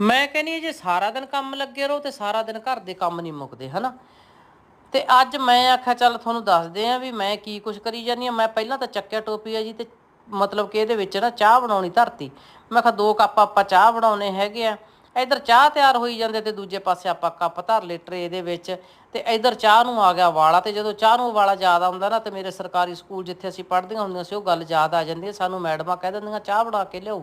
ਮੈਂ ਕਹਿੰਨੀ ਹਾਂ, ਜੇ ਸਾਰਾ ਦਿਨ ਕੰਮ ਲੱਗੇ ਰਹੋ ਤੇ ਸਾਰਾ ਦਿਨ ਘਰ ਦੇ ਕੰਮ ਨਹੀਂ ਮੁੱਕਦੇ, ਹਨਾ? ਤੇ ਅੱਜ ਮੈਂ ਆਖਿਆ, ਚੱਲ ਤੁਹਾਨੂੰ ਦੱਸਦੇ ਆ ਵੀ ਮੈਂ ਕੀ ਕੁਛ ਕਰੀ ਜਾਨੀ ਆ ਮੈਂ ਪਹਿਲਾਂ ਤਾਂ ਚੱਕਿਆ ਟੋਪੀ ਆ ਜੀ ਤੇ ਮਤਲਬ ਕਿ ਇਹਦੇ ਵਿੱਚ ਨਾ ਚਾਹ ਬਣਾਉਣੀ ਧਰਤੀ। ਮੈਂ ਕਿਹਾ, ਦੋ ਕੱਪ ਆਪਾਂ ਚਾਹ ਬਣਾਉਣੇ ਹੈਗੇ ਆ। ਇਧਰ ਚਾਹ ਤਿਆਰ ਹੋਈ ਜਾਂਦੇ ਤੇ ਦੂਜੇ ਪਾਸੇ ਆਪਾਂ ਕੱਪ ਧਰ ਲਏ ਟਰੇ ਦੇ ਵਿੱਚ ਤੇ ਇਧਰ ਚਾਹ ਨੂੰ ਆ ਗਿਆ ਵਾਲਾ ਤੇ ਜਦੋਂ ਚਾਹ ਨੂੰ ਵਾਲਾ ਯਾਦ ਆਉਂਦਾ ਨਾ ਤੇ ਮੇਰੇ ਸਰਕਾਰੀ ਸਕੂਲ ਜਿੱਥੇ ਅਸੀਂ ਪੜ੍ਹਦੀਆਂ ਹੁੰਦੀਆਂ ਸੀ ਉਹ ਗੱਲ ਯਾਦ ਆ ਜਾਂਦੀ ਹੈ। ਸਾਨੂੰ ਮੈਡਮਾਂ ਕਹਿ ਦਿੰਦੀਆਂ, ਚਾਹ ਬਣਾ ਕੇ ਲਿਆਓ।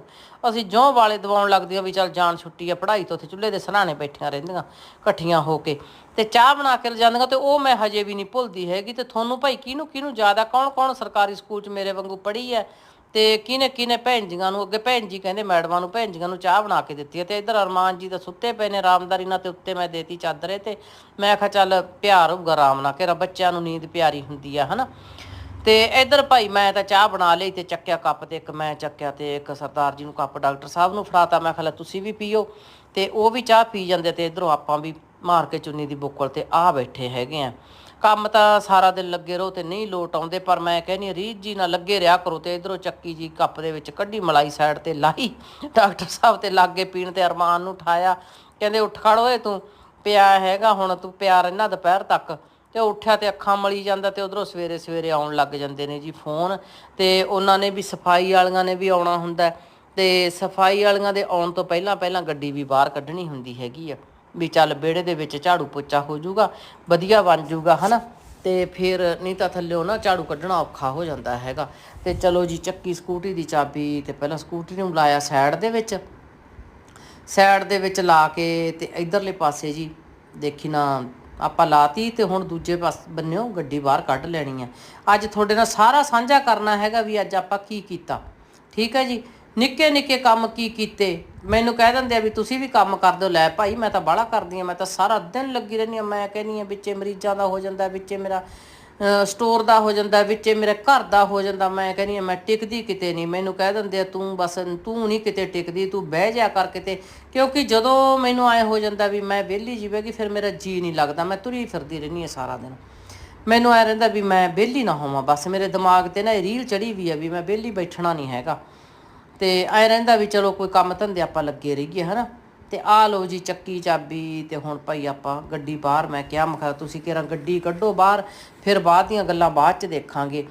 ਅਸੀਂ ਜਿਉਂ ਵਾਲੇ ਦਵਾਉਣ ਲੱਗਦੀਆਂ ਵੀ ਚੱਲ ਜਾਣ ਛੁੱਟੀ ਆ ਪੜ੍ਹਾਈ ਤੋਂ ਉੱਥੇ ਚੁੱਲ੍ਹੇ ਦੇ ਸਰਾਣੇ ਬੈਠੀਆਂ ਰਹਿੰਦੀਆਂ ਇਕੱਠੀਆਂ ਹੋ ਕੇ ਤੇ ਚਾਹ ਬਣਾ ਕੇ ਲਿਜਾਂਦੀਆਂ ਤੇ ਉਹ ਮੈਂ ਹਜੇ ਵੀ ਨਹੀਂ ਭੁੱਲਦੀ ਹੈਗੀ ਤੇ ਤੁਹਾਨੂੰ ਭਾਈ ਕਿਹਨੂੰ ਕਿਹਨੂੰ ਜ਼ਿਆਦਾ ਕੌਣ ਕੌਣ ਸਰਕਾਰੀ ਸਕੂਲ 'ਚ ਮੇਰੇ ਵਾਂਗੂ ਪੜ੍ਹੀ ਹੈ? ਤੇ ਕਿਨੇ ਕਿਨੇ ਭੈਣ ਜੀਆਂ ਨੂੰ, ਅੱਗੇ ਭੈਣ ਜੀ ਕਹਿੰਦੇ ਮੈਡਮਾਂ ਨੂੰ, ਭੈਣ ਜੀਆਂ ਨੂੰ ਚਾਹ ਬਣਾ ਕੇ ਦਿੱਤੀ ਹੈ ਤੇ ਇੱਧਰ ਅਰਮਾਨ ਜੀ ਤਾਂ ਸੁੱਤੇ ਪਏ ਨੇ ਆਰਾਮਦਾਰੀ ਨਾਲ ਤੇ ਉੱਤੇ ਮੈਂ ਦੇਤੀ ਚਾਦਰੇ ਤੇ, ਮੈਂ ਕਿਹਾ ਚੱਲ ਪਿਆਰ ਹੋਊਗਾ ਆਰਾਮ ਨਾਲ ਕਿ ਬੱਚਿਆਂ ਨੂੰ ਨੀਂਦ ਪਿਆਰੀ ਹੁੰਦੀ ਆ, ਹਨਾ? ਤੇ ਇੱਧਰ ਭਾਈ ਮੈਂ ਤਾਂ ਚਾਹ ਬਣਾ ਲਈ ਤੇ ਚੱਕਿਆ ਕੱਪ ਤੇ, ਇੱਕ ਮੈਂ ਚੱਕਿਆ ਤੇ ਇੱਕ ਸਰਦਾਰ ਜੀ ਨੂੰ ਕੱਪ, ਡਾਕਟਰ ਸਾਹਿਬ ਨੂੰ ਫੜਾਤਾ, ਮੈਂ ਕਿਹਾ ਤੁਸੀਂ ਵੀ ਪੀਓ ਤੇ ਉਹ ਵੀ ਚਾਹ ਪੀ ਜਾਂਦੇ ਤੇ ਇਧਰੋਂ ਆਪਾਂ ਵੀ ਮਾਰ ਕੇ ਚੁੰਨੀ ਦੀ ਬੁੱਕਲ ਤੇ ਆ ਬੈਠੇ ਹੈਗੇ ਆ। ਕੰਮ ਤਾਂ ਸਾਰਾ ਦਿਨ ਲੱਗੇ ਰਹੋ ਤੇ ਨਹੀਂ ਲੋਟ ਆਉਂਦੇ, ਪਰ ਮੈਂ ਕਹਿੰਨੀ ਰੀਤ ਜੀ ਨਾਲ ਲੱਗੇ ਰਿਹਾ ਕਰੋ ਤੇ ਇਧਰੋਂ ਚੱਕੀ ਜੀ ਕੱਪ ਦੇ ਵਿੱਚ ਕੱਢੀ, ਮਲਾਈ ਸਾਈਡ ਤੇ ਲਾਈ, ਡਾਕਟਰ ਸਾਹਿਬ ਤੇ ਲਾਗੇ ਪੀਣ ਤੇ ਅਰਮਾਨ ਨੂੰ ਉਠਾਇਆ, ਕਹਿੰਦੇ, ਉੱਠ ਖੜ ਓਏ ਤੂੰ, ਪਿਆ ਹੈਗਾ ਹੁਣ ਤੂੰ ਪਿਆ ਰਹਿਣਾ ਦੁਪਹਿਰ ਤੱਕ। ਤੇ ਉੱਠਿਆ ਤੇ ਅੱਖਾਂ ਮਲੀ ਜਾਂਦਾ ਤੇ ਉਧਰੋਂ ਸਵੇਰੇ ਸਵੇਰੇ ਆਉਣ ਲੱਗ ਜਾਂਦੇ ਨੇ ਜੀ ਫੋਨ ਤੇ ਉਹਨਾਂ ਨੇ ਵੀ ਸਫ਼ਾਈ ਵਾਲੀਆਂ ਨੇ ਵੀ ਆਉਣਾ ਹੁੰਦਾ ਹੈ ਤੇ ਸਫ਼ਾਈ ਵਾਲੀਆਂ ਦੇ ਆਉਣ ਤੋਂ ਪਹਿਲਾਂ ਪਹਿਲਾਂ ਗੱਡੀ ਵੀ ਬਾਹਰ ਕੱਢਣੀ ਹੁੰਦੀ ਹੈਗੀ ਆ। ਵੀ ਚੱਲ ਵਿਹੜੇ ਦੇ ਵਿੱਚ ਝਾੜੂ ਪੋਚਾ ਹੋ ਜਾਊਗਾ, ਵਧੀਆ ਬਣ ਜਾਊਗਾ, ਹਨਾ? ਤੇ ਫਿਰ ਨਹੀਂ ਤਾਂ ਥੱਲਿਓ ਨਾ ਝਾੜੂ ਕੱਢਣਾ ਔਖਾ ਹੋ ਜਾਂਦਾ ਹੈਗਾ। ਤੇ ਚਲੋ ਜੀ, ਚੱਕੀ ਸਕੂਟੀ ਦੀ ਚਾਬੀ ਤੇ ਪਹਿਲਾਂ ਸਕੂਟੀ ਨੂੰ ਲਾਇਆ ਸਾਈਡ ਦੇ ਵਿੱਚ। ਸਾਈਡ ਦੇ ਵਿੱਚ ਲਾ ਕੇ ਤੇ ਇਧਰਲੇ ਪਾਸੇ ਜੀ, ਦੇਖੀ ਨਾ, ਆਪਾਂ ਲਾਤੀ ਤੇ ਹੁਣ ਦੂਜੇ ਪਾਸ ਬੰਨਿਓ, ਗੱਡੀ ਬਾਹਰ ਕੱਢ ਲੈਣੀ ਹੈ ਅੱਜ ਤੁਹਾਡੇ ਨਾਲ ਸਾਰਾ ਸਾਂਝਾ ਕਰਨਾ ਹੈਗਾ ਵੀ ਅੱਜ ਆਪਾਂ ਕੀ ਕੀਤਾ। ਠੀਕ ਹੈ ਜੀ? ਨਿੱਕੇ ਨਿੱਕੇ ਕੰਮ ਕੀ ਕੀਤੇ? ਮੈਨੂੰ ਕਹਿ ਦਿੰਦੇ ਆ ਵੀ ਤੁਸੀਂ ਵੀ ਕੰਮ ਕਰ ਦਿਓ। ਲੈ ਭਾਈ, ਮੈਂ ਤਾਂ ਬਾਹਲਾ ਕਰਦੀ ਆ, ਮੈਂ ਤਾਂ ਸਾਰਾ ਦਿਨ ਲੱਗੀ ਰਹਿੰਦੀ ਆ। ਮੈਂ ਕਹਿੰਦੀ ਆ, ਵਿੱਚੇ ਮਰੀਜ਼ਾਂ ਦਾ ਹੋ ਜਾਂਦਾ, ਵਿੱਚੇ ਮੇਰਾ ਸਟੋਰ ਦਾ ਹੋ ਜਾਂਦਾ, ਵਿੱਚੇ ਮੇਰੇ ਘਰ ਦਾ ਹੋ ਜਾਂਦਾ। ਮੈਂ ਕਹਿੰਦੀ ਆ, ਮੈਂ ਟਿਕਦੀ ਕਿਤੇ ਨਹੀਂ। ਮੈਨੂੰ ਕਹਿ ਦਿੰਦੇ ਆ, ਤੂੰ ਬਸ, ਤੂੰ ਨਹੀਂ ਕਿਤੇ ਟਿਕਦੀ, ਤੂੰ ਬਹਿ ਜਾ ਕਰ ਕਿਤੇ। ਕਿਉਂਕਿ ਜਦੋਂ ਮੈਨੂੰ ਆਏ ਹੋ ਜਾਂਦਾ ਵੀ ਮੈਂ ਵਿਹਲੀ ਜੀਵੇਗੀ ਫਿਰ ਮੇਰਾ ਜੀ ਨਹੀਂ ਲੱਗਦਾ। ਮੈਂ ਤੁਰੀ ਫਿਰਦੀ ਰਹਿੰਦੀ ਆ ਸਾਰਾ ਦਿਨ। ਮੈਨੂੰ ਐ ਰਹਿੰਦਾ ਵੀ ਮੈਂ ਵਿਹਲੀ ਨਾ ਹੋਵਾਂ। ਬਸ ਮੇਰੇ ਦਿਮਾਗ ਤੇ ਨਾ ਇਹ ਰੀਲ ਚੜੀ ਵੀ ਆ ਵੀ ਮੈਂ ਵਿਹਲੀ ਬੈਠਣਾ ਨਹੀਂ ਹੈਗਾ। ਤੇ ਐ ਰਹਿੰਦਾ ਵੀ ਚਲੋ ਕੋਈ ਕੰਮ ਧੰਦੇ ਆਪਾਂ ਲੱਗੇ ਰਹੀਏ, ਹਨਾ? ਤੇ ਆ ਲਓ ਜੀ ਚੱਕੀ ਚਾਬੀ ਤੇ ਹੁਣ ਭਾਈ ਆਪਾਂ ਗੱਡੀ ਬਾਹਰ, ਮੈਂ ਕਿਹਾ ਮੈਂ ਤੁਸੀਂ ਕਿਹੜਾ ਗੱਡੀ ਕੱਢੋ ਬਾਹਰ, ਫਿਰ ਬਾਅਦ ਦੀਆਂ ਗੱਲਾਂ ਬਾਅਦ ਚ ਦੇਖਾਂਗੇ।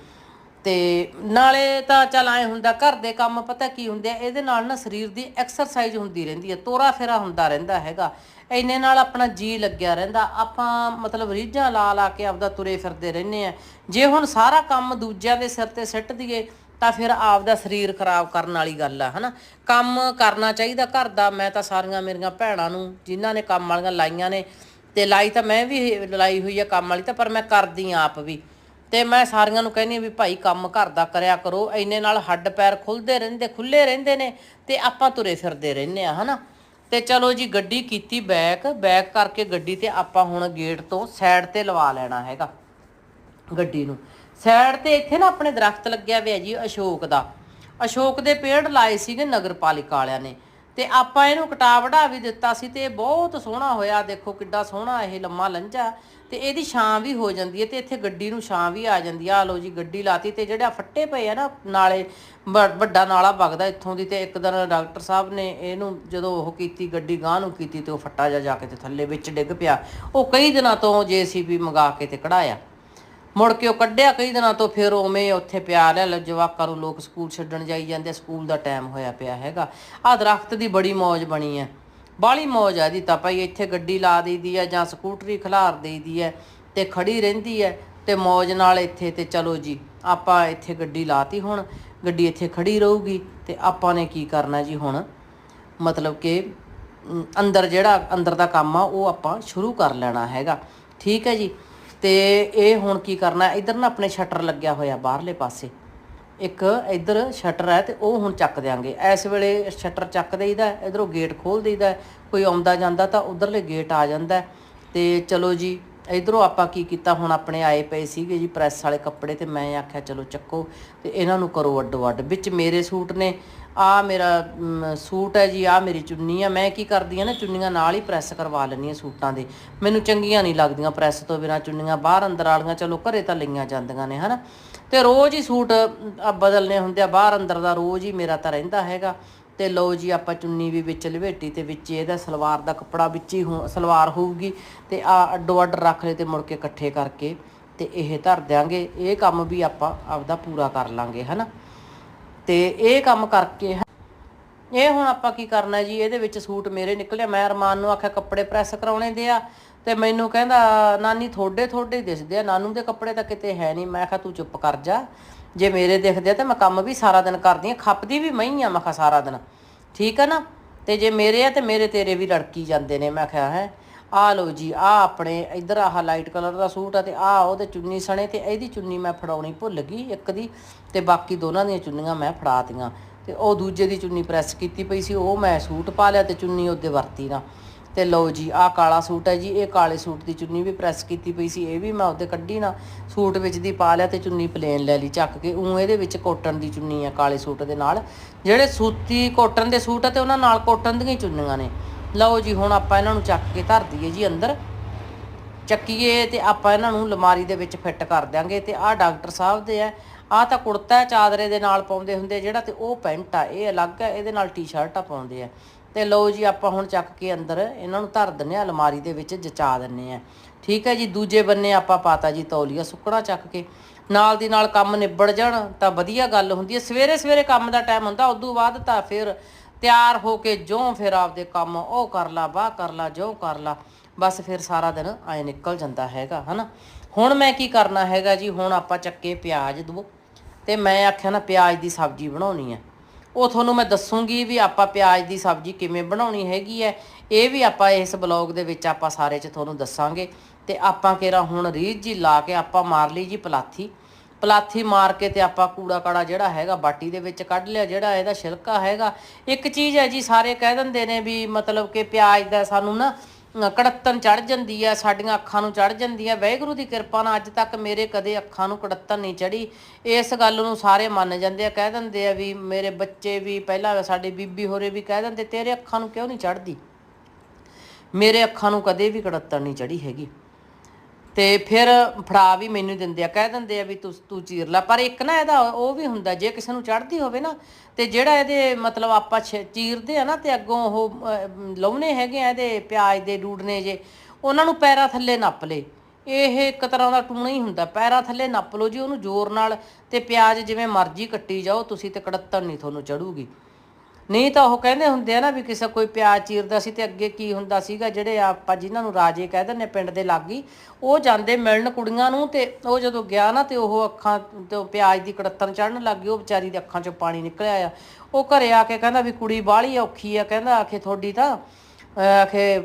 ਤੇ ਨਾਲੇ ਤਾਂ ਚੱਲ ਐ ਹੁੰਦਾ, ਘਰ ਦੇ ਕੰਮ ਪਤਾ ਕੀ ਹੁੰਦੇ ਆ, ਇਹਦੇ ਨਾਲ ਨਾ ਸਰੀਰ ਦੀ ਐਕਸਰਸਾਈਜ਼ ਹੁੰਦੀ ਰਹਿੰਦੀ ਹੈ ਤੋਰਾ ਫੇਰਾ ਹੁੰਦਾ ਰਹਿੰਦਾ ਹੈਗਾ। ਇੰਨੇ ਨਾਲ ਆਪਣਾ ਜੀ ਲੱਗਿਆ ਰਹਿੰਦਾ, ਆਪਾਂ ਮਤਲਬ ਰੀਝਾਂ ਲਾ ਲਾ ਕੇ ਆਪਦਾ ਤੁਰੇ ਫਿਰਦੇ ਰਹਿੰਦੇ ਆ। ਜੇ ਹੁਣ ਸਾਰਾ ਕੰਮ ਦੂਜਿਆਂ ਦੇ ਸਿਰ ਤੇ ਸਿੱਟ ਦਈਏ ਤਾਂ ਫਿਰ ਆਪ ਦਾ ਸਰੀਰ ਖਰਾਬ ਕਰਨ ਵਾਲੀ ਗੱਲ ਆ, ਹਨਾ? ਕੰਮ ਕਰਨਾ ਚਾਹੀਦਾ ਘਰ ਦਾ, ਮੈਂ ਤਾਂ ਸਾਰੀਆਂ ਮੇਰੀਆਂ ਭੈਣਾਂ ਨੂੰ, ਜਿਨ੍ਹਾਂ ਨੇ ਕੰਮ ਵਾਲੀਆਂ ਲਾਈਆਂ ਨੇ, ਤੇ ਲਾਈ ਤਾਂ ਮੈਂ ਵੀ, ਲਾਈ ਹੋਈ ਆ ਕੰਮ ਵਾਲੀ ਤਾਂ, ਪਰ ਮੈਂ ਕਰਦੀ ਆ ਆਪ ਵੀ। ਤੇ ਮੈਂ ਸਾਰੀਆਂ ਨੂੰ ਕਹਿੰਦੀ ਆ ਵੀ ਭਾਈ ਕੰਮ ਘਰ ਦਾ ਕਰਿਆ ਕਰੋ, ਇੰਨੇ ਨਾਲ ਹੱਡ ਪੈਰ ਖੁੱਲਦੇ ਰਹਿੰਦੇ, ਖੁੱਲੇ ਰਹਿੰਦੇ ਨੇ, ਤੇ ਆਪਾਂ ਤੁਰੇ ਫਿਰਦੇ ਰਹਿੰਦੇ ਆ, ਹਨਾ? ਤੇ ਚਲੋ ਜੀ, ਗੱਡੀ ਕੀਤੀ ਬੈਕ ਬੈਕ ਕਰਕੇ ਗੱਡੀ ਤੇ ਆਪਾਂ ਹੁਣ ਗੇਟ ਤੋਂ ਸਾਈਡ ਤੇ ਲਵਾ ਲੈਣਾ ਹੈਗਾ, ਗੱਡੀ ਨੂੰ। ਸਾਈਡ ਤੇ ਇੱਥੇ ਨਾ ਆਪਣੇ ਦਰਖਤ ਲੱਗਿਆ ਹੋਇਆ ਜੀ ਅਸ਼ੋਕ ਦਾ। ਅਸ਼ੋਕ ਦੇ ਪੇੜ ਲਾਏ ਸੀਗੇ ਨਗਰਪਾਲਿਕਾ ਵਾਲਿਆਂ ਨੇ ਤੇ ਆਪਾਂ ਇਹਨੂੰ ਕਟਾ ਵਢਾ ਵੀ ਦਿੱਤਾ ਸੀ ਤੇ ਇਹ ਬਹੁਤ ਸੋਹਣਾ ਹੋਇਆ। ਦੇਖੋ ਕਿੱਡਾ ਸੋਹਣਾ ਇਹ ਲੰਮਾ ਲੰਝਾ ਤੇ ਇਹਦੀ ਛਾਂ ਵੀ ਹੋ ਜਾਂਦੀ ਹੈ ਤੇ ਇੱਥੇ ਗੱਡੀ ਨੂੰ ਛਾਂ ਵੀ ਆ ਜਾਂਦੀ ਆ। ਆਹ ਲਓ ਜੀ ਗੱਡੀ ਲਾਤੀ ਤੇ ਜਿਹੜਾ ਫੱਟੇ ਪਏ ਆ ਨਾ ਨਾਲੇ ਵ- ਵੱਡਾ ਨਾਲਾ ਵਗਦਾ ਇੱਥੋਂ ਦੀ ਤੇ ਇੱਕ ਦਿਨ ਡਾਕਟਰ ਸਾਹਿਬ ਨੇ ਇਹਨੂੰ ਜਦੋਂ ਉਹ ਕੀਤੀ ਗੱਡੀ ਗਾਂ ਨੂੰ ਕੀਤੀ ਤੇ ਉਹ ਫੱਟਾ ਜਾ ਜਾ ਕੇ ਤੇ ਥੱਲੇ ਵਿੱਚ ਡਿੱਗ ਪਿਆ। ਉਹ ਕਈ ਦਿਨਾਂ ਤੋਂ ਜੀਸੀਬੀ ਮੰਗਾ ਕੇ ਤੇ ਕਢਾਇਆ। ਮੁੜ ਕੇ ਉਹ ਕੱਢਿਆ ਕਈ ਦਿਨਾਂ ਤੋਂ, ਫਿਰ ਉਵੇਂ ਉੱਥੇ ਪਿਆ ਰਿਹਾ ਲੈ, ਜਵਾਕਾਂ ਨੂੰ ਲੋਕ ਸਕੂਲ ਛੱਡਣ ਜਾਈ ਜਾਂਦੇ, ਸਕੂਲ ਦਾ ਟਾਈਮ ਹੋਇਆ ਪਿਆ ਹੈਗਾ। ਆਹ ਦਰਖਤ ਦੀ ਬੜੀ ਮੌਜ ਬਣੀ ਹੈ। ਬਾਲੀ ਮੌਜ ਆ ਦੀ ਤਾਂ ਭਾਈ, ਇੱਥੇ ਗੱਡੀ ਲਾ ਦੇਈਦੀ ਹੈ ਜਾਂ ਸਕੂਟਰੀ ਖਿਲਾਰ ਦੇਈਦੀ ਹੈ ਤੇ ਖੜੀ ਰਹਿੰਦੀ ਹੈ ਤੇ ਮੌਜ ਨਾਲ ਇੱਥੇ ਤੇ ਚਲੋ ਜੀ, ਆਪਾਂ ਇੱਥੇ ਗੱਡੀ ਲਾਤੀ ਹੁਣ, ਗੱਡੀ ਇੱਥੇ ਖੜੀ ਰਹੂਗੀ ਤੇ ਆਪਾਂ ਨੇ ਕੀ ਕਰਨਾ ਜੀ ਹੁਣ? ਮਤਲਬ ਕਿ ਅੰਦਰ ਜਿਹੜਾ ਅੰਦਰ ਦਾ ਕੰਮ ਆ, ਉਹ ਆਪਾਂ ਸ਼ੁਰੂ ਕਰ ਲੈਣਾ ਹੈਗਾ। ਠੀਕ ਹੈ ਜੀ। ਤੇ ਇਹ ਹੁਣ ਕੀ ਕਰਨਾ, ਇਧਰ ਨਾ ਆਪਣੇ ਸ਼ਟਰ ਲੱਗਿਆ ਹੋਇਆ ਬਾਹਰਲੇ ਪਾਸੇ। ਇੱਕ ਇਧਰ ਸ਼ਟਰ ਹੈ ਤੇ ਉਹ ਹੁਣ ਚੱਕ ਦਿਆਂਗੇ। ਇਸ ਵੇਲੇ ਸ਼ਟਰ ਚੱਕ ਦੇਈਦਾ ਇਧਰੋਂ ਗੇਟ ਖੋਲ ਦੇਈਦਾ ਕੋਈ ਆਉਂਦਾ ਜਾਂਦਾ ਤਾਂ ਉਧਰਲੇ ਗੇਟ ਆ ਜਾਂਦਾ ਹੈ। ਤੇ ਚਲੋ ਜੀ, ਇਧਰੋਂ ਆਪਾਂ ਕੀ ਕੀਤਾ, ਹੁਣ ਆਪਣੇ ਆਏ ਪਏ ਸੀਗੇ ਜੀ ਪ੍ਰੈਸ ਵਾਲੇ ਕੱਪੜੇ ਤੇ ਮੈਂ ਆਖਿਆ ਚਲੋ ਚੱਕੋ ਤੇ ਇਹਨਾਂ ਨੂੰ ਕਰੋ ਅੱਡੋ ਅੱਡ। ਵਿੱਚ ਮੇਰੇ ਸੂਟ ਨੇ ਆ ਮੇਰਾ ਸੂਟ ਹੈ ਜੀ ਆ ਮੇਰੀ ਚੁੰਨੀ ਆ। ਮੈਂ ਕੀ ਕਰਦੀ ਆ ਨਾ ਚੁੰਨੀਆਂ ਨਾਲ ਹੀ ਪ੍ਰੈਸ ਕਰਵਾ ਲੈਂਦੀ ਆ ਸੂਟਾਂ ਦੇ। ਮੈਨੂੰ ਚੰਗੀਆਂ ਨਹੀਂ ਲੱਗਦੀਆਂ ਪ੍ਰੈਸ ਤੋਂ ਬਿਨਾ। ਚੁੰਨੀਆਂ ਬਾਹਰ ਅੰਦਰ ਵਾਲੀਆਂ ਚਲੋ ਘਰੇ ਤਾਂ ਲਈਆਂ ਜਾਂਦੀਆਂ ਨੇ ਹਨਾ? ਤੇ ਰੋਜ਼ ਹੀ ਸੂਟ ਅ, ਬਦਲਨੇ ਹੁੰਦੇ ਆ। ਬਾਹਰ ਅੰਦਰ ਦਾ ਰੋਜ਼ ਹੀ ਮੇਰਾ ਤਾਂ ਰਹਿੰਦਾ ਹੈਗਾ। ਤੇ ਲਓ ਜੀ ਆਪਾਂ ਚੁੰਨੀ ਵੀ ਵਿੱਚ ਲਵੇਟੀ ਤੇ ਵਿੱਚ ਇਹਦਾ ਸਲਵਾਰ ਦਾ ਕੱਪੜਾ ਵਿੱਚ ਹੀ ਹੋ ਸਲਵਾਰ ਹੋਊਗੀ। ਤੇ ਆ ਅੱਡੋ ਅੱਡ ਰੱਖ ਲਏ ਤੇ ਮੁੜ ਕੇ ਇਕੱਠੇ ਕਰਕੇ ਤੇ ਇਹ ਧਰ ਦਿਆਂਗੇ। ਇਹ ਕੰਮ ਵੀ ਆਪਾਂ ਆਪਦਾ ਪੂਰਾ ਕਰ ਲਾਂਗੇ ਹਨਾ? ਤੇ ਇਹ ਕੰਮ ਕਰਕੇ ਇਹ ਹੁਣ ਆਪਾਂ ਕੀ ਕਰਨਾ ਜੀ, ਇਹਦੇ ਵਿੱਚ ਸੂਟ ਮੇਰੇ ਨਿਕਲਿਆ। ਮੈਂ ਅਰਮਾਨ ਨੂੰ ਆਖਿਆ, ਕੱਪੜੇ ਪ੍ਰੈਸ ਕਰਾਉਣੇ ਦੇ ਆ। ਤੇ ਮੈਨੂੰ ਕਹਿੰਦਾ, ਨਾਨੀ ਥੋੜੇ ਥੋੜੇ ਦਿਸਦੇ ਆ। ਨਾਨੂ ਦੇ ਕੱਪੜੇ ਤਾਂ ਕਿਤੇ ਹੈ ਨਹੀਂ। ਮੈਂ ਕਿਹਾ, ਤੂੰ ਚੁੱਪ ਕਰ ਜਾ। ਜੇ ਮੇਰੇ ਦਿਖਦੇ ਆ ਤਾਂ ਮੈਂ ਕੰਮ ਵੀ ਸਾਰਾ ਦਿਨ ਕਰਦੀ ਆ। ਖੱਪਦੀ ਵੀ ਮੈਂ ਹੀ ਆ, ਮੈਂ ਕਿਹਾ, ਸਾਰਾ ਦਿਨ। ਠੀਕ ਆ ਨਾ? ਤੇ ਜੇ ਮੇਰੇ ਆ ਤੇ ਮੇਰੇ ਤੇਰੇ ਵੀ ਲੜਕੀ ਜਾਂਦੇ ਨੇ। ਮੈਂ ਕਿਹਾ, ਹੈ। ਆ ਲਓ ਜੀ ਆ ਆਪਣੇ ਇਧਰ ਆਹ ਲਾਈਟ ਕਲਰ ਦਾ ਸੂਟ ਆ ਤੇ ਆ ਉਹਦੇ ਚੁੰਨੀ ਸਣੇ ਤੇ ਇਹਦੀ ਚੁੰਨੀ ਮੈਂ ਫੜਾਉਣੀ ਭੁੱਲ ਗਈ ਇੱਕ ਦੀ ਤੇ ਬਾਕੀ ਦੋਨਾਂ ਦੀਆਂ ਚੁੰਨੀਆਂ ਮੈਂ ਫੜਾਤੀਆਂ ਤੇ ਉਹ ਦੂਜੇ ਦੀ ਚੁੰਨੀ ਪ੍ਰੈਸ ਕੀਤੀ ਪਈ ਸੀ, ਉਹ ਮੈਂ ਸੂਟ ਪਾ ਲਿਆ ਤੇ ਚੁੰਨੀ ਉਹਦੇ ਵਰਤੀ ਨਾ। ਤੇ ਲਓ ਜੀ, ਆਹ ਕਾਲਾ ਸੂਟ ਹੈ ਜੀ, ਇਹ ਕਾਲੇ ਸੂਟ ਦੀ ਚੁੰਨੀ ਵੀ ਪ੍ਰੈਸ ਕੀਤੀ ਪਈ ਸੀ, ਇਹ ਵੀ ਮੈਂ ਉਹਦੇ ਕੱਢੀ ਨਾ। ਸੂਟ ਵਿੱਚ ਦੀ ਪਾ ਲਿਆ ਤੇ ਚੁੰਨੀ ਪਲੇਨ ਲੈ ਲਈ ਚੱਕ ਕੇ ਉਹ ਇਹਦੇ ਵਿੱਚ ਕੋਟਨ ਦੀ ਚੁੰਨੀ ਆ ਕਾਲੇ ਸੂਟ ਦੇ ਨਾਲ। ਜਿਹੜੇ ਸੂਤੀ ਕੋਟਨ ਦੇ ਸੂਟ ਆ ਤੇ ਉਹਨਾਂ ਨਾਲ ਕੋਟਨ ਦੀਆਂ ਚੁੰਨੀਆਂ ਨੇ। ਲਓ ਜੀ, ਹੁਣ ਆਪਾਂ ਇਹਨਾਂ ਨੂੰ ਚੱਕ ਕੇ ਧਰ ਦਈਏ ਜੀ ਅੰਦਰ। ਚੱਕੀਏ ਤੇ ਆਪਾਂ ਇਹਨਾਂ ਨੂੰ ਲਮਾਰੀ ਦੇ ਵਿੱਚ ਫਿੱਟ ਕਰ ਦਿਆਂਗੇ ਤੇ ਆਹ ਡਾਕਟਰ ਸਾਹਿਬ ਦੇ ਆ। ਆਹ ਤਾਂ ਕੁੜਤਾ ਹੈ, ਚਾਦਰੇ ਦੇ ਨਾਲ ਪਾਉਂਦੇ ਹੁੰਦੇ ਜਿਹੜਾ ਤੇ ਉਹ ਪੈਂਟ ਆ, ਇਹ ਅਲੱਗ ਹੈ ਇਹਦੇ ਨਾਲ ਟੀ ਸ਼ਰਟ ਆ ਪਾਉਂਦੇ ਆ। ਤੇ ਲਓ ਜੀ, ਆਪਾਂ ਹੁਣ ਚੱਕ ਕੇ ਅੰਦਰ ਇਹਨਾਂ ਨੂੰ ਧਰ ਦਿੰਨੇ ਆ, ਅਲਮਾਰੀ ਦੇ ਵਿੱਚ ਜਚਾ ਦਿੰਨੇ ਆ। ਠੀਕ ਹੈ ਜੀ, ਦੂਜੇ ਬੰਨੇ ਆਪਾਂ ਪਾਤਾ ਜੀ ਤੌਲੀਆ ਸੁੱਕਣਾ ਚੱਕ ਕੇ। ਨਾਲ ਦੀ ਨਾਲ ਕੰਮ ਨਿਬੜ ਜਾਣ ਤਾਂ ਵਧੀਆ ਗੱਲ ਹੁੰਦੀ ਹੈ। ਸਵੇਰੇ ਸਵੇਰੇ ਕੰਮ ਦਾ ਟਾਈਮ ਹੁੰਦਾ, ਉਦੋਂ ਬਾਅਦ ਤਾਂ ਫਿਰ ਤਿਆਰ ਹੋ ਕੇ ਜੋ ਫਿਰ ਆਪਦੇ ਕੰਮ ਉਹ ਕਰ ਲਾ ਬਾਹ ਕਰ ਲਾ, ਜੋ ਕਰ ਲਾ, ਬਸ ਫਿਰ ਸਾਰਾ ਦਿਨ ਐ ਨਿਕਲ ਜਾਂਦਾ ਹੈਗਾ, ਹਨਾ? ਹੁਣ ਮੈਂ ਕੀ ਕਰਨਾ ਹੈਗਾ ਜੀ? ਹੁਣ ਆਪਾਂ ਚੱਕੇ ਪਿਆਜ਼ ਦੋ ਤੇ ਮੈਂ ਆਖਿਆ ਨਾ ਪਿਆਜ਼ ਦੀ ਸਬਜ਼ੀ ਬਣਾਉਣੀ ਹੈ ਉਹ ਤੁਹਾਨੂੰ ਮੈਂ ਦੱਸੂਗੀ ਵੀ ਆਪਾਂ ਪਿਆਜ਼ ਦੀ ਸਬਜ਼ੀ ਕਿਵੇਂ ਬਣਾਉਣੀ ਹੈਗੀ ਹੈ ਇਹ ਵੀ ਆਪਾਂ ਇਸ ਬਲੌਗ ਦੇ ਵਿੱਚ ਆਪਾਂ ਸਾਰੇ ਚ ਤੁਹਾਨੂੰ ਦੱਸਾਂਗੇ। ਤੇ ਆਪਾਂ ਕਿਹੜਾ ਹੁਣ ਰੀਝ ਜੀ ਲਾ ਕੇ ਆਪਾਂ ਮਾਰ ਲਈ ਜੀ ਪਲਾਥੀ। ਪਲਾਥੀ ਮਾਰ ਕੇ ਤੇ ਆਪਾਂ ਕੂੜਾ ਕਾੜਾ ਜਿਹੜਾ ਹੈਗਾ ਬਾਟੀ ਦੇ ਵਿੱਚ ਕੱਢ ਲਿਆ ਜਿਹੜਾ ਇਹਦਾ ਛਿਲਕਾ ਹੈਗਾ। ਇੱਕ ਚੀਜ਼ ਹੈ ਜੀ ਸਾਰੇ ਕਹਿ ਦਿੰਦੇ ਨੇ ਵੀ ਮਤਲਬ ਕਿ ਪਿਆਜ਼ ਦਾ ਸਾਨੂੰ ਨਾ ਅ, ਕੜੱਤਨ ਚੜ ਜਾਂਦੀ ਹੈ ਸਾਡੀਆਂ ਅੱਖਾਂ ਨੂੰ ਚੜ ਜਾਂਦੀ ਹੈ। ਵਾਹਿਗੁਰੂ ਦੀ ਕਿਰਪਾ ਨਾਲ ਅੱਜ ਤੱਕ ਮੇਰੇ ਕਦੇ ਅੱਖਾਂ ਨੂੰ ਕੜੱਤਨ ਨਹੀਂ ਚੜੀ ਇਸ ਗੱਲ ਨੂੰ ਸਾਰੇ ਮੰਨ ਜਾਂਦੇ ਆ ਕਹਿ ਦਿੰਦੇ ਆ ਵੀ ਮੇਰੇ ਬੱਚੇ ਵੀ ਪਹਿਲਾਂ ਸਾਡੇ ਬੀਬੀ ਹੋਰੇ ਵੀ ਕਹਿ ਦਿੰਦੇ ਤੇਰੇ ਅੱਖਾਂ ਨੂੰ ਕਿਉਂ ਨਹੀਂ ਚੜਦੀ ਮੇਰੇ ਅੱਖਾਂ ਨੂੰ ਕਦੇ ਵੀ ਕੜੱਤਨ ਨਹੀਂ ਚੜੀ ਹੈਗੀ। ਤੇ ਫਿਰ ਫੜਾ ਵੀ ਮੈਨੂੰ ਦਿੰਦੇ ਆ ਕਹਿ ਦਿੰਦੇ ਆ ਵੀ ਤੂੰ ਤੂੰ ਚੀਰ ਲੈ ਪਰ ਇੱਕ ਨਾ ਇਹਦਾ ਉਹ ਵੀ ਹੁੰਦਾ ਜੇ ਕਿਸੇ ਨੂੰ ਚੜਦੀ ਹੋਵੇ ਨਾ ਤੇ ਜਿਹੜਾ ਇਹਦੇ ਮਤਲਬ ਆਪਾਂ ਛ- ਚੀਰਦੇ ਆ ਨਾ ਤੇ ਅੱਗੋਂ ਉਹ ਅਹ, ਲਾਉਣੇ ਹੈਗੇ ਆ ਇਹਦੇ ਪਿਆਜ਼ ਦੇ ਡੂਡਨੇ ਜੇ ਉਹਨਾਂ ਨੂੰ ਪੈਰਾਂ ਥੱਲੇ ਨੱਪ ਲੇ। ਇਹ ਇੱਕ ਤਰ੍ਹਾਂ ਦਾ ਟੂਣਾ ਹੀ ਹੁੰਦਾ ਪੈਰਾ ਥੱਲੇ ਨੱਪ ਲਓ ਜੀ ਉਹਨੂੰ ਜ਼ੋਰ ਨਾਲ ਤੇ ਪਿਆਜ਼ ਜਿਵੇਂ ਮਰਜ਼ੀ ਕੱਟੀ ਜਾਓ ਤੁਸੀਂ ਤੇ ਕੜੱਤਣ ਨਹੀਂ ਤੁਹਾਨੂੰ ਚੜੂਗੀ ਨਹੀਂ ਤਾਂ ਉਹ ਕਹਿੰਦੇ ਹੁੰਦੇ ਆ ਨਾ ਵੀ ਕਿਸੇ ਕੋਈ ਪਿਆਜ਼ ਚੀਰਦਾ ਸੀ ਤੇ ਅੱਗੇ ਕੀ ਹੁੰਦਾ ਸੀਗਾ, ਜਿਹੜੇ ਆਪਾਂ ਜਿਨ੍ਹਾਂ ਨੂੰ ਰਾਜੇ ਕਹਿ ਦਿੰਦੇ ਪਿੰਡ ਦੇ ਲਾਗੀ, ਉਹ ਜਾਂਦੇ ਮਿਲਣ ਕੁੜੀਆਂ ਨੂੰ ਤੇ ਉਹ ਜਦੋਂ ਗਿਆ ਨਾ ਤੇ ਉਹ ਅੱਖਾਂ ਤੇ ਪਿਆਜ਼ ਦੀ ਕੜੱਤਣ ਚੜਨ ਲੱਗ ਗਈ, ਉਹ ਵਿਚਾਰੀ ਦੇ ਅੱਖਾਂ 'ਚੋਂ ਪਾਣੀ ਨਿਕਲਿਆ ਆ। ਉਹ ਘਰੇ ਆ ਕੇ ਕਹਿੰਦਾ ਵੀ ਕੁੜੀ ਬਾਹਲੀ ਔਖੀ ਆ, ਕਹਿੰਦਾ ਆਖੇ ਤੁਹਾਡੀ ਤਾਂ ਆਖੇ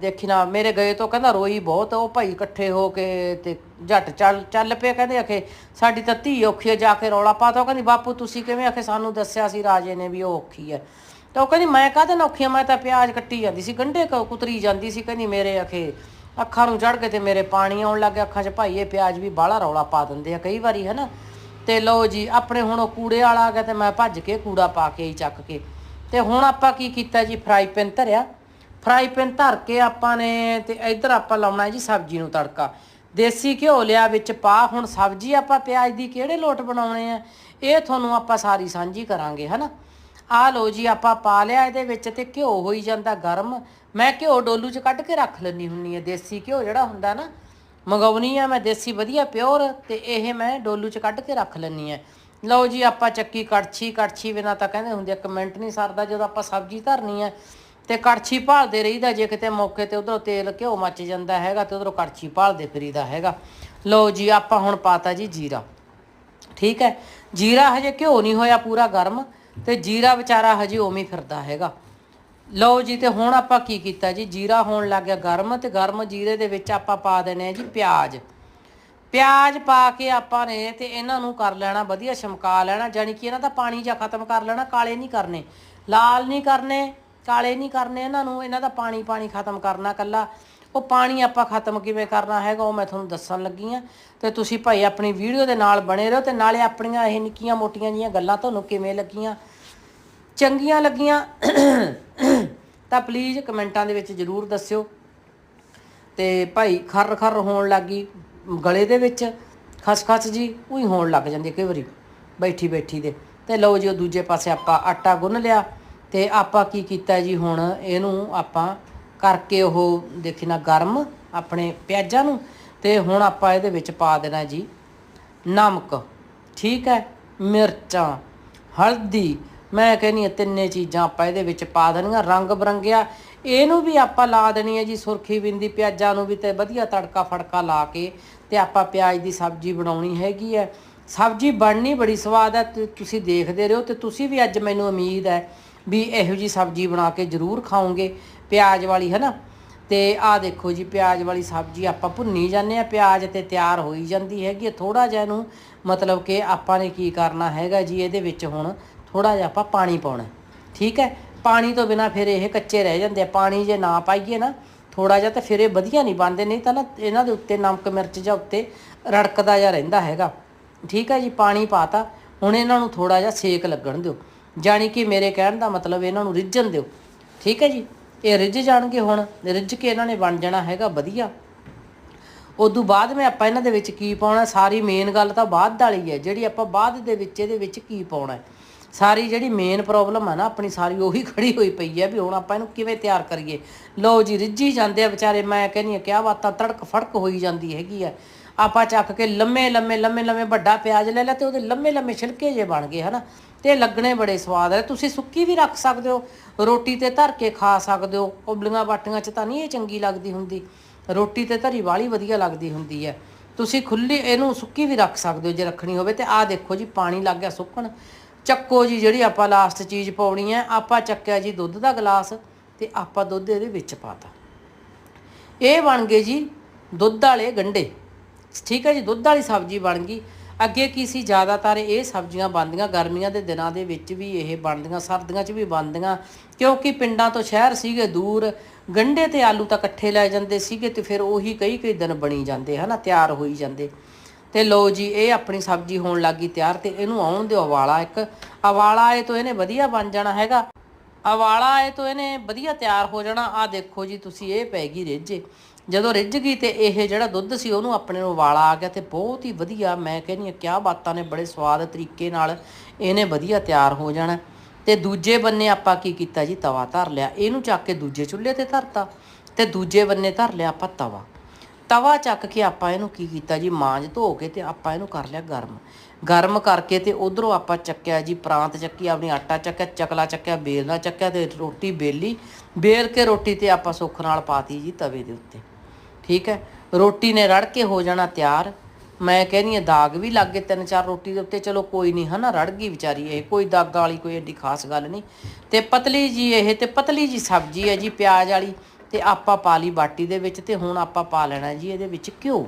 ਦੇਖੀ ਨਾ, ਮੇਰੇ ਗਏ ਤੋਂ ਕਹਿੰਦਾ ਰੋਈ ਬਹੁਤ ਉਹ ਭਾਈ ਇਕੱਠੇ ਹੋ ਕੇ ਤੇ ਝੱਟ ਚੱਲ ਚੱਲ ਪਏ, ਕਹਿੰਦੇ ਆਖੇ, ਸਾਡੀ ਤਾਂ ਧੀ ਔਖੀ ਹੈ ਜਾ ਕੇ ਰੌਲਾ ਪਾਤਾ ਉਹ ਕਹਿੰਦੀ, ਬਾਪੂ ਤੁਸੀਂ ਕਿਵੇਂ ਆਖੇ, ਸਾਨੂੰ ਦੱਸਿਆ ਸੀ ਰਾਜੇ ਨੇ ਵੀ ਉਹ ਔਖੀ ਹੈ ਤਾਂ ਉਹ ਕਹਿੰਦੀ, ਮੈਂ ਕਾਹਦੇ ਨਾਲ ਔਖੀ ਆ? ਮੈਂ ਤਾਂ ਪਿਆਜ਼ ਕੱਟੀ ਜਾਂਦੀ ਸੀ, ਗੰਢੇ ਕ- ਕੁਤਰੀ ਜਾਂਦੀ ਸੀ, ਕਹਿੰਦੀ, ਮੇਰੇ ਆਖੇ, ਅੱਖਾਂ ਨੂੰ ਚੜ ਕੇ ਤੇ ਮੇਰੇ ਪਾਣੀ ਆਉਣ ਲੱਗ ਗਿਆ, ਅੱਖਾਂ 'ਚ ਭਾਈ ਇਹ ਪਿਆਜ਼ ਵੀ ਬਾਹਲਾ ਰੌਲਾ ਪਾ ਦਿੰਦੇ ਆ, ਕਈ ਵਾਰੀ, ਹਨਾ। ਤੇ ਲਓ ਜੀ, ਆਪਣੇ ਹੁਣ ਉਹ ਕੂੜੇ ਵਾਲਾ ਆ ਗਿਆ ਤੇ ਮੈਂ ਭੱਜ ਕੇ ਕੂੜਾ ਪਾ ਕੇ ਹੀ ਚੱਕ ਕੇ। ਤੇ ਹੁਣ ਆਪਾਂ ਕੀ ਕੀਤਾ ਜੀ, ਫਰਾਈ ਪੈਨ ਧਰਿਆ ਫਰਾਈ ਪੈਨ ਧਰ ਕੇ ਆਪਾਂ ਨੇ ਤੇ ਇੱਧਰ ਆਪਾਂ ਲਾਉਣਾ ਜੀ ਸਬਜ਼ੀ ਨੂੰ ਤੜਕਾ। ਦੇਸੀ ਘਿਓ ਲਿਆ ਵਿੱਚ ਪਾ, ਹੁਣ ਸਬਜ਼ੀ ਆਪਾਂ ਪਿਆਜ਼ ਦੀ ਕਿਹੜੇ ਲੋਟ ਬਣਾਉਣੇ ਆ? ਇਹ ਤੁਹਾਨੂੰ ਆਪਾਂ ਸਾਰੀ ਸਾਂਝੀ ਕਰਾਂਗੇ, ਹਨਾ? ਆ ਲਓ ਜੀ, ਆਪਾਂ ਪਾ ਲਿਆ ਇਹਦੇ ਵਿੱਚ ਤੇ ਘਿਓ ਹੋਈ ਜਾਂਦਾ ਗਰਮ। ਮੈਂ ਘਿਓ ਡੋਲੂ 'ਚ ਕੱਢ ਕੇ ਰੱਖ ਲੈਣੀ ਹੁੰਨੀ ਆ ਦੇਸੀ ਘਿਓ ਜਿਹੜਾ ਹੁੰਦਾ ਨਾ। ਮੰਗਾਉਣੀ ਆ ਮੈਂ ਦੇਸੀ ਵਧੀਆ ਪਿਓਰ ਤੇ ਇਹ ਮੈਂ ਡੋਲੂ 'ਚ ਕੱਢ ਕੇ ਰੱਖ ਲੈਣੀ ਆ ਲਓ ਜੀ, ਆਪਾਂ ਚੱਕੀ ਕੜਛੀ ਕੜਛੀ ਬਿਨਾ ਤਾਂ ਕਹਿੰਦੇ ਹੁੰਦੇ ਇੱਕ ਮਿੰਟ ਨਹੀਂ ਸਰਦਾ ਜਦੋਂ ਆਪਾਂ ਸਬਜ਼ੀ ਧਰਨੀ ਆ। ਤੇ ਕੜਛੀ ਭਾਲਦੇ ਰਹੀਦਾ, ਜੇ ਕਿਤੇ ਮੌਕੇ ਤੇ ਉਧਰੋਂ ਤੇਲ ਘਿਓ ਮੱਚ ਜਾਂਦਾ ਹੈਗਾ ਤੇ ਉਧਰੋਂ ਕੜਛੀ ਭਾਲਦੇ ਫਿਰੀਦਾ ਹੈਗਾ। ਲਓ ਜੀ, ਆਪਾਂ ਹੁਣ ਪਾਤਾ ਜੀ ਜੀਰਾ। ਠੀਕ ਹੈ? ਜੀਰਾ ਹਜੇ ਘਿਓ ਨਹੀਂ ਹੋਇਆ ਪੂਰਾ ਗਰਮ ਤੇ ਜੀਰਾ ਵਿਚਾਰਾ ਹਜੇ ਉਵੇਂ ਹੀ ਫਿਰਦਾ ਹੈਗਾ। ਲਓ ਜੀ, ਤੇ ਹੁਣ ਆਪਾਂ ਕੀ ਕੀਤਾ ਜੀ? ਜੀਰਾ ਹੋਣ ਲੱਗ ਗਿਆ ਗਰਮ ਤੇ ਗਰਮ ਜੀਰੇ ਦੇ ਵਿੱਚ ਆਪਾਂ ਪਾ ਦੇਣੇ ਆ ਜੀ ਪਿਆਜ਼। ਪਿਆਜ਼ ਪਾ ਕੇ ਆਪਾਂ ਨੇ ਤੇ ਇਹਨਾਂ ਨੂੰ ਕਰ ਲੈਣਾ, ਵਧੀਆ ਛਮਕਾ ਲੈਣਾ ਜਾਨੀ ਕਿ ਇਹਨਾਂ ਦਾ ਪਾਣੀ ਜਾਂ ਖਤਮ ਕਰ ਲੈਣਾ, ਕਾਲੇ ਨਹੀਂ ਕਰਨੇ। ਲਾਲ ਨਹੀਂ ਕਰਨੇ ਕਾਲੇ ਨਹੀਂ ਕਰਨੇ ਇਹਨਾਂ ਨੂੰ, ਇਹਨਾਂ ਦਾ ਪਾਣੀ ਪਾਣੀ ਖਤਮ ਕਰਨਾ ਕੱਲਾ ਉਹ ਪਾਣੀ ਆਪਾਂ ਖਤਮ ਕਿਵੇਂ ਕਰਨਾ ਹੈਗਾ, ਉਹ ਮੈਂ ਤੁਹਾਨੂੰ ਦੱਸਣ ਲੱਗੀ ਆ ਤੇ ਤੁਸੀਂ ਭਾਈ ਆਪਣੀ ਵੀਡੀਓ ਦੇ ਨਾਲ ਬਣੇ ਰਹੋ ਤੇ ਨਾਲੇ ਆਪਣੀਆਂ ਇਹ ਨਿੱਕੀਆਂ ਮੋਟੀਆਂ ਜੀਆਂ ਗੱਲਾਂ ਤੁਹਾਨੂੰ ਕਿਵੇਂ ਲੱਗੀਆਂ। ਚੰਗੀਆਂ ਲੱਗੀਆਂ, ਤਾਂ ਪਲੀਜ਼ ਕਮੈਂਟਾਂ ਦੇ ਵਿੱਚ ਜਰੂਰ ਦੱਸਿਓ। ਤੇ ਭਾਈ ਖਰ ਖਰ ਹੋਣ ਲੱਗੀ ਗਲੇ ਦੇ ਵਿੱਚ ਖਸਖਸ ਜੀ, ਉਹੀ ਹੋਣ ਲੱਗ ਜਾਂਦੀ ਕਈ ਵਾਰੀ। ਬੈਠੀ ਬੈਠੀ ਦੇ। ਤੇ ਲਓ ਜੀ, ਉਹ ਦੂਜੇ ਪਾਸੇ ਆਪਾਂ ਆਟਾ ਗੁੰਨ ਲਿਆ। ਤੇ ਆਪਾਂ ਕੀ ਕੀਤਾ ਜੀ ਹੁਣ? ਇਹਨੂੰ ਆਪਾਂ ਕਰਕੇ ਉਹ ਦੇਖੀ ਨਾ ਗਰਮ ਆਪਣੇ ਪਿਆਜ਼ਾਂ ਨੂੰ ਤੇ ਹੁਣ ਆਪਾਂ ਇਹਦੇ ਵਿੱਚ ਪਾ ਦੇਣਾ ਜੀ ਨਮਕ, ਠੀਕ ਹੈ? ਮਿਰਚਾਂ, ਹਲਦੀ, ਮੈਂ ਕਹਿੰਦੀ ਹਾਂ ਤਿੰਨੇ ਚੀਜ਼ਾਂ ਆਪਾਂ ਇਹਦੇ ਵਿੱਚ ਪਾ ਦੇਣੀਆਂ, ਰੰਗ ਬਰੰਗਿਆ। ਇਹਨੂੰ ਵੀ ਆਪਾਂ ਲਾ ਦੇਣੀ ਹੈ ਜੀ ਸੁਰਖੀ ਬਿੰਦੀ ਪਿਆਜ਼ਾਂ ਨੂੰ ਵੀ ਤੇ ਵਧੀਆ ਤੜਕਾ ਫੜਕਾ ਲਾ ਕੇ ਤੇ ਆਪਾਂ ਪਿਆਜ਼ ਦੀ ਸਬਜ਼ੀ ਬਣਾਉਣੀ ਹੈਗੀ ਹੈ। ਸਬਜ਼ੀ ਬਣਨੀ ਬੜੀ ਸਵਾਦ ਹੈ ਤੁਸੀਂ ਦੇਖਦੇ ਰਹੋ ਤੇ ਤੁਸੀਂ ਵੀ ਅੱਜ ਮੈਨੂੰ ਉਮੀਦ ਹੈ ਵੀ ਇਹੋ ਜੀ ਸਬਜ਼ੀ ਬਣਾ ਕੇ ਜ਼ਰੂਰ ਖਾਓਗੇ। ਪਿਆਜ਼ ਵਾਲੀ ਹੈ ਨਾ ਤੇ ਆਹ ਦੇਖੋ ਜੀ, ਪਿਆਜ਼ ਵਾਲੀ ਸਬਜ਼ੀ ਆਪਾਂ ਭੁੰਨੀ ਜਾਂਦੇ ਆ ਪਿਆਜ਼ ਤੇ ਤਿਆਰ ਹੋਈ ਜਾਂਦੀ ਹੈਗੀ ਥੋੜਾ ਜਿਹਾ ਇਹਨੂੰ ਮਤਲਬ ਕਿ ਆਪਾਂ ਨੇ ਕੀ ਕਰਨਾ ਹੈਗਾ ਜੀ, ਇਹਦੇ ਵਿੱਚ ਹੁਣ ਥੋੜਾ ਜਿਹਾ ਆਪਾਂ ਪਾਣੀ ਪਾਉਣਾ ਠੀਕ ਹੈ? ਪਾਣੀ ਤੋਂ ਬਿਨਾ ਫਿਰ ਇਹ ਕੱਚੇ ਰਹਿ ਜਾਂਦੇ ਆ। ਪਾਣੀ ਜੇ ਨਾ ਪਾਈਏ ਨਾ ਥੋੜਾ ਜਿਹਾ ਤਾਂ ਫਿਰ ਇਹ ਵਧੀਆ ਨਹੀਂ ਬਣਦੇ। ਨਹੀਂ ਤਾਂ ਨਾ ਇਹਨਾਂ ਦੇ ਉੱਤੇ ਨਮਕ, ਮਿਰਚ ਜਾਂ ਉੱਤੇ ਰੜਕਦਾ ਜਿਹਾ ਰਹਿੰਦਾ ਹੈਗਾ। ਠੀਕ ਹੈ ਜੀ, ਪਾਣੀ ਪਾਤਾ, ਹੁਣ ਇਹਨਾਂ ਨੂੰ ਥੋੜਾ ਜਿਹਾ ਸੇਕ ਲੱਗਣ ਦਿਓ। ਜਾਣੀ ਕਿ ਮੇਰੇ ਕਹਿਣ ਦਾ ਮਤਲਬ ਇਹਨਾਂ ਨੂੰ ਰਿੱਝਣ ਦਿਓ। ਠੀਕ ਹੈ ਜੀ? ਇਹ ਰਿੱਝ ਜਾਣਗੇ ਹੁਣ। ਰਿੱਝ ਕੇ ਇਹਨਾਂ ਨੇ ਬਣ ਜਾਣਾ ਹੈਗਾ ਵਧੀਆ। ਉਦੋਂ ਬਾਅਦ ਮੈਂ ਆਪਾਂ ਇਹਨਾਂ ਦੇ ਵਿੱਚ ਕੀ ਪਾਉਣਾ? ਸਾਰੀ ਮੇਨ ਗੱਲ ਤਾਂ ਬਾਅਦ ਵਾਲੀ ਹੈ। ਜਿਹੜੀ ਆਪਾਂ ਬਾਅਦ ਦੇ ਵਿੱਚ ਇਹਦੇ ਵਿੱਚ ਕੀ ਪਾਉਣਾ ਸਾਰੀ ਜਿਹੜੀ ਮੇਨ ਪ੍ਰੋਬਲਮ ਆ ਨਾ, ਆਪਣੀ ਸਾਰੀ ਉਹੀ ਖੜੀ ਹੋਈ ਪਈ ਹੈ ਵੀ ਹੁਣ ਆਪਾਂ ਇਹਨੂੰ ਕਿਵੇਂ ਤਿਆਰ ਕਰੀਏ? ਲਓ ਜੀ, ਰਿੱਝੀ ਜਾਂਦੇ ਆ ਵਿਚਾਰੇ। ਮੈਂ ਕਹਿੰਦੀ ਆ ਕਿਆ ਬਾਤਾਂ? ਤੜਕ ਫੜਕ ਹੋਈ ਜਾਂਦੀ ਹੈਗੀ ਆ। ਆਪਾਂ ਚੱਕ ਕੇ ਲੰਮੇ ਲੰਮੇ ਲੰਮੇ ਲੰਮੇ ਵੱਡਾ ਪਿਆਜ਼ ਲੈ ਲਿਆ ਤੇ ਉਹਦੇ ਲੰਮੇ ਲੰਮੇ ਛਿਲਕੇ ਜੇ ਬਣ ਗਏ ਹਨਾ। ਤੇ ਇਹ ਲੱਗਣੇ ਬੜੇ ਸਵਾਦ ਹੈ ਤੁਸੀਂ ਸੁੱਕੀ ਵੀ ਰੱਖ ਸਕਦੇ ਹੋ, ਰੋਟੀ ਤੇ ਧਰ ਕੇ ਖਾ ਸਕਦੇ ਹੋ। ਉਬਲੀਆਂ ਬਾਟੀਆਂ 'ਚ ਤਾਂ ਨਹੀਂ ਇਹ ਚੰਗੀ ਲੱਗਦੀ ਹੁੰਦੀ। ਰੋਟੀ ਤੇ ਧਰੀ ਵਾਲੀ ਵਧੀਆ ਲੱਗਦੀ ਹੁੰਦੀ ਹੈ। ਤੁਸੀਂ ਖੁੱਲੀ ਇਹਨੂੰ ਸੁੱਕੀ ਵੀ ਰੱਖ ਸਕਦੇ ਹੋ ਜੇ ਰੱਖਣੀ ਹੋਵੇ ਤੇ ਆਹ ਦੇਖੋ ਜੀ, ਪਾਣੀ ਲੱਗ ਗਿਆ ਸੁੱਕਣ। ਚੱਕੋ ਜੀ ਜਿਹੜੀ ਆਪਾਂ ਲਾਸਟ ਚੀਜ਼ ਪਾਉਣੀ ਹੈ, ਆਪਾਂ ਚੱਕਿਆ ਜੀ ਦੁੱਧ ਦਾ ਗਲਾਸ ਤੇ ਆਪਾਂ ਦੁੱਧ ਇਹਦੇ ਵਿੱਚ ਪਾਤਾ ਇਹ ਬਣ ਗਏ ਜੀ ਦੁੱਧ ਵਾਲੇ ਗੰਡੇ ਠੀਕ ਹੈ ਜੀ, ਦੁੱਧ ਵਾਲੀ ਸਬਜ਼ੀ ਬਣ ਗਈ। ਅੱਗੇ ਕੀ ਸੀ? ਜ਼ਿਆਦਾਤਰ ਇਹ ਸਬਜ਼ੀਆਂ ਬਣਦੀਆਂ ਗਰਮੀਆਂ ਦੇ ਦਿਨਾਂ ਦੇ ਵਿੱਚ ਵੀ ਇਹ ਬਣਦੀਆਂ, ਸਰਦੀਆਂ 'ਚ ਵੀ ਬਣਦੀਆਂ। ਕਿਉਂਕਿ ਪਿੰਡਾਂ ਤੋਂ ਸ਼ਹਿਰ ਸੀਗੇ ਦੂਰ, ਗੰਡੇ ਤੇ ਆਲੂ ਤਾਂ ਇਕੱਠੇ ਲੈ ਜਾਂਦੇ ਸੀਗੇ ਤੇ ਫਿਰ ਉਹੀ ਕਈ ਕਈ ਦਿਨ ਬਣੀ ਜਾਂਦੇ, ਹਨਾ, ਤਿਆਰ ਹੋਈ ਜਾਂਦੇ। ਤੇ ਲਓ ਜੀ, ਇਹ ਆਪਣੀ ਸਬਜ਼ੀ ਹੋਣ ਲੱਗੀ ਤਿਆਰ ਤੇ ਇਹਨੂੰ ਆਉਣ ਦਿਓ ਉਬਾਲਾ ਇੱਕ। ਉਬਾਲਾ ਆਏ ਤੋਂ ਇਹਨੇ ਵਧੀਆ ਬਣ ਜਾਣਾ ਹੈਗਾ। ਉਬਾਲਾ ਆਏ ਤੋਂ ਇਹਨੇ ਵਧੀਆ ਤਿਆਰ ਹੋ ਜਾਣਾ। ਆ ਦੇਖੋ ਜੀ, ਤੁਸੀਂ ਇਹ ਪੈ ਗਈ ਰਿੱਝੇ। ਜਦੋਂ ਰਿੱਝ ਗਈ ਤੇ ਇਹ ਜਿਹੜਾ ਦੁੱਧ ਸੀ, ਉਹਨੂੰ ਆਪਣੇ ਨੂੰ ਉਬਾਲਾ ਆ ਗਿਆ ਤੇ ਬਹੁਤ ਹੀ ਵਧੀਆ, ਮੈਂ ਕਹਿੰਦੀ ਆ ਕਿਆ ਬਾਤਾਂ ਨੇ ਬੜੇ ਸਵਾਦ ਤਰੀਕੇ ਨਾਲ ਇਹਨੇ ਵਧੀਆ ਤਿਆਰ ਹੋ ਜਾਣਾ। ਤੇ ਦੂਜੇ ਬੰਨੇ ਆਪਾਂ ਕੀ ਕੀਤਾ ਜੀ, ਤਵਾ ਧਰ ਲਿਆ। ਇਹਨੂੰ ਚੱਕ ਕੇ ਦੂਜੇ ਚੁੱਲ੍ਹੇ ਤੇ ਧਰਤਾ ਤੇ ਦੂਜੇ ਬੰਨੇ ਧਰ ਲਿਆ ਆਪਾਂ ਤਵਾ। ਤਵਾ ਚੱਕ ਕੇ ਆਪਾਂ ਇਹਨੂੰ ਕੀ ਕੀਤਾ ਜੀ, ਮਾਂਜ ਧੋ ਕੇ ਤੇ ਆਪਾਂ ਇਹਨੂੰ ਕਰ ਲਿਆ ਗਰਮ। ਗਰਮ ਕਰਕੇ ਤੇ ਉਧਰੋਂ ਆਪਾਂ ਚੱਕਿਆ ਜੀ, ਪ੍ਰਾਂਤ ਚੱਕੀ, ਆਪਣੀ ਆਟਾ ਚੱਕਿਆ, ਚਕਲਾ ਚੱਕਿਆ ਬੇਲਣਾ ਚੱਕਿਆ ਤੇ ਰੋਟੀ ਬੇਲੀ। ਬੇਲ ਕੇ ਰੋਟੀ ਤੇ ਆਪਾਂ ਸੁੱਖ ਨਾਲ ਪਾਤੀ ਜੀ ਤਵੇ ਦੇ ਉੱਤੇ। ਠੀਕ ਹੈ? ਰੋਟੀ ਨੇ ਰੜ ਕੇ ਹੋ ਜਾਣਾ ਤਿਆਰ। ਮੈਂ ਕਹਿੰਦੀ ਆ ਦਾਗ ਵੀ ਲੱਗ ਗਏ ਤਿੰਨ ਚਾਰ ਰੋਟੀ ਦੇ ਉੱਤੇ। ਚਲੋ ਕੋਈ ਨਹੀਂ, ਹਨਾ, ਰੜ ਗਈ ਵਿਚਾਰੀ ਇਹ। ਕੋਈ ਦਾਗਾਂ ਵਾਲੀ, ਕੋਈ ਏਡੀ ਖਾਸ ਗੱਲ ਨਹੀਂ। ਤੇ ਪਤਲੀ ਜੀ ਇਹ, ਤੇ ਪਤਲੀ ਜੀ ਸਬਜ਼ੀ ਹੈ ਜੀ, ਪਿਆਜ਼ ਵਾਲੀ। ਤੇ ਆਪਾਂ ਪਾ ਲਈ ਬਾਟੀ ਦੇ ਵਿੱਚ ਤੇ ਹੁਣ ਆਪਾਂ ਪਾ ਲੈਣਾ ਜੀ ਇਹਦੇ ਵਿੱਚ ਘਿਓ।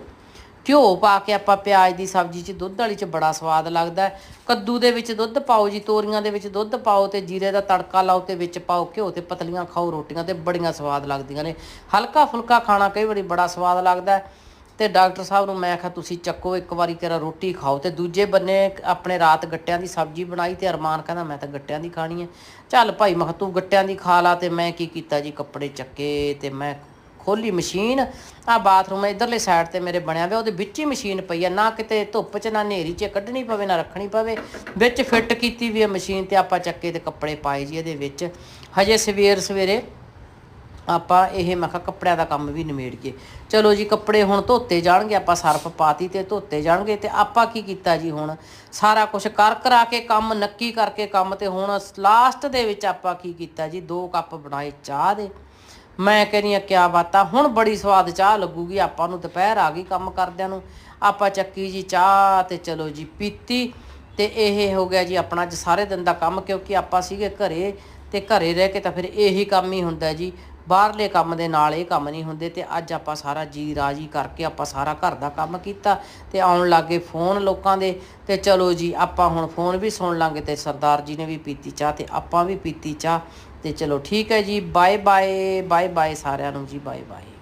ਘਿਓ ਪਾ ਕੇ ਆਪਾਂ ਪਿਆਜ਼ ਦੀ ਸਬਜ਼ੀ 'ਚ, ਦੁੱਧ ਵਾਲੀ 'ਚ ਬੜਾ ਸਵਾਦ ਲੱਗਦਾ ਕੱਦੂ ਦੇ ਵਿੱਚ ਦੁੱਧ ਪਾਓ ਜੀ, ਤੋਰੀਆਂ ਦੇ ਵਿੱਚ ਦੁੱਧ ਪਾਓ ਤੇ ਜੀਰੇ ਦਾ ਤੜਕਾ ਲਾਓ ਤੇ ਵਿੱਚ ਪਾਓ ਘਿਓ ਤੇ ਪਤਲੀਆਂ ਖਾਓ ਰੋਟੀਆਂ ਤੇ ਬੜੀਆਂ ਸਵਾਦ ਲੱਗਦੀਆਂ ਨੇ। ਹਲਕਾ ਫੁਲਕਾ ਖਾਣਾ ਕਈ ਵਾਰੀ ਬੜਾ ਸਵਾਦ ਲੱਗਦਾ ਹੈ। ਤੇ ਡਾਕਟਰ ਸਾਹਿਬ ਨੂੰ ਮੈਂ ਕਿਹਾ, ਤੁਸੀਂ ਚੱਕੋ, ਇੱਕ ਵਾਰੀ ਤੇਰਾ ਰੋਟੀ ਖਾਓ। ਤੇ ਦੂਜੇ ਬੰਨੇ ਆਪਣੇ ਰਾਤ ਗੱਟਿਆਂ ਦੀ ਸਬਜ਼ੀ ਬਣਾਈ ਤੇ ਅਰਮਾਨ ਕਹਿੰਦਾ, ਮੈਂ ਤਾਂ ਗੱਟਿਆਂ ਦੀ ਖਾਣੀ ਹੈ। ਚੱਲ ਭਾਈ, ਮੈਂ ਕਿਹਾ ਤੂੰ ਗੱਟਿਆਂ ਦੀ ਖਾ ਲਾ ਤੇ ਮੈਂ ਕੀ ਕੀਤਾ ਜੀ, ਕੱਪੜੇ ਚੱਕੇ ਤੇ ਮੈਂ ਖੋਲੀ ਮਸ਼ੀਨ ਆ ਬਾਥਰੂਮ ਇਧਰਲੇ ਸਾਈਡ ਤੇ ਮੇਰੇ ਬਣਿਆ ਹੋਇਆ ਉਹਦੇ ਵਿੱਚ ਹੀ ਮਸ਼ੀਨ ਪਈ ਆ, ਨਾ ਕਿਤੇ ਧੁੱਪ 'ਚ, ਨਾ ਹਨੇਰੀ 'ਚ ਕੱਢਣੀ ਪਵੇ, ਨਾ ਰੱਖਣੀ ਪਵੇ, ਵਿੱਚ ਫਿੱਟ ਕੀਤੀ ਵੀ ਆ ਮਸ਼ੀਨ ਤੇ ਆਪਾਂ ਚੱਕੇ ਤੇ ਕੱਪੜੇ ਪਾਏ ਜੀ ਇਹਦੇ ਵਿੱਚ। ਹਜੇ ਸਵੇਰ ਸਵੇਰੇ ਆਪਾਂ ਇਹ, ਮੈਂ ਕਿਹਾ ਕੱਪੜਿਆਂ ਦਾ ਕੰਮ ਵੀ ਨਿਮੇੜੀਏ। ਚਲੋ ਜੀ, ਕੱਪੜੇ ਹੁਣ ਧੋਤੇ ਜਾਣਗੇ, ਆਪਾਂ ਸਰਫ ਪਾਤੀ ਤੇ ਧੋਤੇ ਜਾਣਗੇ ਤੇ ਆਪਾਂ ਕੀ ਕੀਤਾ ਜੀ ਹੁਣ? ਸਾਰਾ ਕੁਝ ਕਰ ਕਰਾ ਕੇ ਕੰਮ, ਨੱਕੀ ਕਰਕੇ ਕੰਮ ਤੇ ਹੁਣ ਲਾਸਟ ਦੇ ਵਿੱਚ ਆਪਾਂ ਕੀ ਕੀਤਾ ਜੀ? ਦੋ ਕੱਪ ਬਣਾਏ ਚਾਹ ਦੇ। ਮੈਂ ਕਹਿੰਦੀ ਆ ਕਿਆ ਬਾਤਾਂ ਹੁਣ ਬੜੀ ਸਵਾਦ ਚਾਹ ਲੱਗੂਗੀ, ਆਪਾਂ ਨੂੰ ਦੁਪਹਿਰ ਆ ਗਈ ਕੰਮ ਕਰਦਿਆਂ ਨੂੰ। ਆਪਾਂ ਚੱਕੀ ਜੀ ਚਾਹ ਤੇ ਚਲੋ ਜੀ, ਪੀਤੀ ਤੇ ਇਹ ਹੋ ਗਿਆ ਜੀ ਆਪਣਾ ਅੱਜ ਸਾਰੇ ਦਿਨ ਦਾ ਕੰਮ, ਕਿਉਂਕਿ ਆਪਾਂ ਸੀਗੇ ਘਰੇ ਤੇ ਘਰੇ ਰਹਿ ਕੇ ਤਾਂ ਫਿਰ ਇਹੀ ਕੰਮ ਹੀ ਹੁੰਦਾ ਜੀ। ਬਾਹਰਲੇ ਕੰਮ ਦੇ ਨਾਲ ਇਹ ਕੰਮ ਨਹੀਂ ਹੁੰਦੇ ਤੇ ਅੱਜ ਆਪਾਂ ਸਾਰਾ ਜੀ ਰਾਜੀ ਕਰਕੇ ਆਪਾਂ ਸਾਰਾ ਘਰ ਦਾ ਕੰਮ ਕੀਤਾ ਤੇ ਆਉਣ ਲੱਗੇ ਫੋਨ ਲੋਕਾਂ ਦੇ ਤੇ ਚਲੋ ਜੀ, ਆਪਾਂ ਹੁਣ ਫੋਨ ਵੀ ਸੁਣ ਲਾਂਗੇ ਤੇ ਸਰਦਾਰ ਜੀ ਨੇ ਵੀ ਪੀਤੀ ਚਾਹ ਤੇ ਆਪਾਂ ਵੀ ਪੀਤੀ ਚਾਹ। ਤੇ ਚਲੋ ਠੀਕ ਹੈ ਜੀ ਬਾਏ ਬਾਏ ਬਾਏ ਬਾਏ ਸਾਰਿਆਂ ਨੂੰ ਜੀ ਬਾਏ ਬਾਏ